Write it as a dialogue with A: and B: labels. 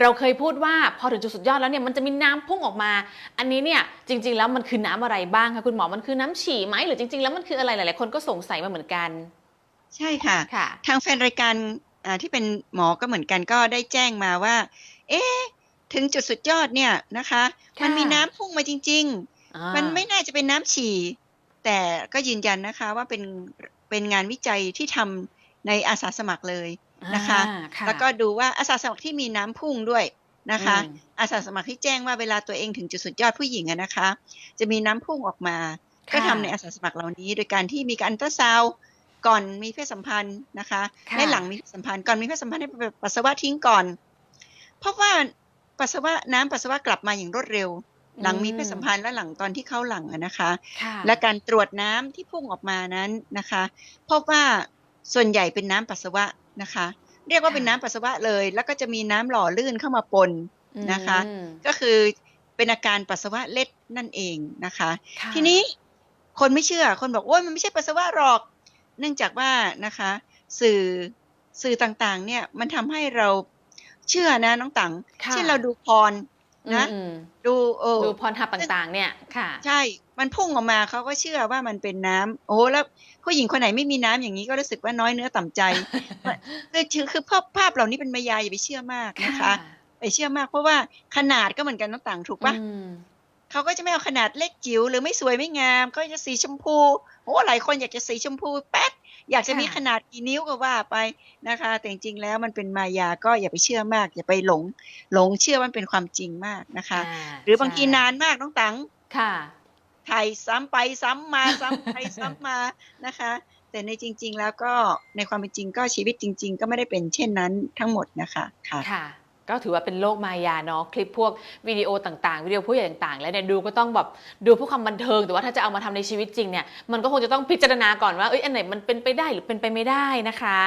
A: เราเคยพูดว่าพอถึงจุดสุดยอดแล้วเนี่ยมันจะมีน้ำพุ่งออกมา อันนี้เนี่ยจริง ๆ แล้วมันคือน้ำอะไรบ้างคะคุณหมอมันคือน้ำฉี่ไหมหรือจริง ๆ แล้วมันคืออะไรหลาย ๆ คนก็สงสัยมาเหมือนกัน
B: ใช่ค่ะ
A: ค่ะ
B: ทางแฟนรายการอ่าที่เป็นหมอก็เหมือนกันก็ได้แจ้งมาว่า เอ๊ะถึงจุดสุดยอดเนี่ยนะคะ
A: ค่ะ
B: มันมีน้ำพุ่งมาจริง
A: อ่า
B: ๆมันไม่น่าจะเป็นน้ำฉี่ แต่ก็ยืนยันนะคะว่าเป็นเป็นงานวิจัยที่ทำในอาสาสมัครเลย นะคะ
A: อ่าค่ะ
B: แล้วก็ดูว่าอาสาสมัครที่มีน้ำพุ่งด้วยนะคะ
A: อืม
B: อาสาสมัครที่แจ้งว่าเวลาตัวเองถึงจุดสุดยอดผู้หญิงอะนะคะ จะมีน้ำพุ่งออกมา ก็ทำในอาสาสมัครเหล่านี้ โดยการที่มีการอัลตราซาวด์ก่อนมีเพศสัมพันธ์นะคะ
A: ค่ะ
B: และหลังมีเพศสัมพันธ์ก่อนมีเพศสัมพันธ์ให้ไปปัสสาวะทิ้งก่อน เพราะว่าปัสสาวะน้ำปัสสาวะกลับมาอย่างรวดเร็ว หลังมีเพศสัมพันธ์และหลังตอนที่เข้าหลังอะนะคะ
A: ค่ะ
B: และการตรวจน้ำที่พุ่งออกมานั้นนะคะพบว่าส่วนใหญ่เป็นน้ำปัสสาวะ นะคะ เรียกว่าเป็นน้ำปัสสาวะเลย แล้วก็จะมีน้ำหล่อลื่นเข้ามาปนนะคะ
A: อืม
B: ก็คือเป็นอาการปัสสาวะเล็ดนั่นเองนะคะ
A: ค่ะ
B: ทีนี้คนไม่เชื่อคนบอกโอ้ยมันไม่ใช่ปัสสาวะหรอก เนื่องจากว่านะคะ สื่อสื่อต่างๆ เนี่ยมันทำให้เราเชื่อนะน้องตัง
A: ค่ะ
B: เช่นเราดูพรนะ
A: อืม
B: ดูเอ
A: อืม
B: อ
A: ดูพรทับต่างๆ เนี่ยค่ะ
B: ใช่ มันพุ่งออกมาเขาก็เชื่อว่ามันเป็นน้ำโอ้แล้วผู้หญิงคนไหนไม่มีน้ำอย่างนี้ก็รู้สึกว่าน้อยเนื้อต่ำใจคือคือคือภาพภาพเหล่านี้เป็นมายาอย่าไปเชื่อมากนะคะไปเชื่อมากเพราะว่าขนาดก็เหมือนกันน้องต่างถูกปะ
A: อืม
B: เขาก็จะไม่เอาขนาดเล็กจิ๋วหรือไม่สวยไม่งาม ก็จะสีชมพูโอ้หลายคนอยากจะสีชมพูแป๊ดอยากจะมี
A: ค่ะ
B: ขนาดกี่นิ้วก็ว่าไปนะคะ แต่จริงๆแล้วมันเป็นมายาก็อย่าไปเชื่อมาก อย่าไปหลง หลงเชื่อว่ามันเป็นความจริงมากนะคะ
A: อ่า
B: หรือบางที
A: ใช่
B: นานมากน้องตัง
A: ค่ะ
B: ถ่ายซ้ำไปซ้ำมาซ้ำไปซ้ำมานะคะ แต่ในจริง ๆ แล้วก็ในความเป็นจริงก็ชีวิตจริง ๆ ก็ไม่ได้เป็นเช่นนั้นทั้งหมดนะคะค่ะ
A: ค่ะก็ถือว่าเป็นโลกมายาเนาะคลิปพวกวิดีโอต่างๆ วิดีโอผู้ใหญ่ต่างๆ แล้วเนี่ยดูก็ต้องแบบดูเพื่อความบันเทิง แต่ว่าถ้าจะเอามาทำในชีวิตจริงเนี่ยมันก็คงจะต้องพิจารณาก่อนว่าเอ้ยอันไหนมันเป็นไปได้หรือเป็นไปไม่ได้นะคะ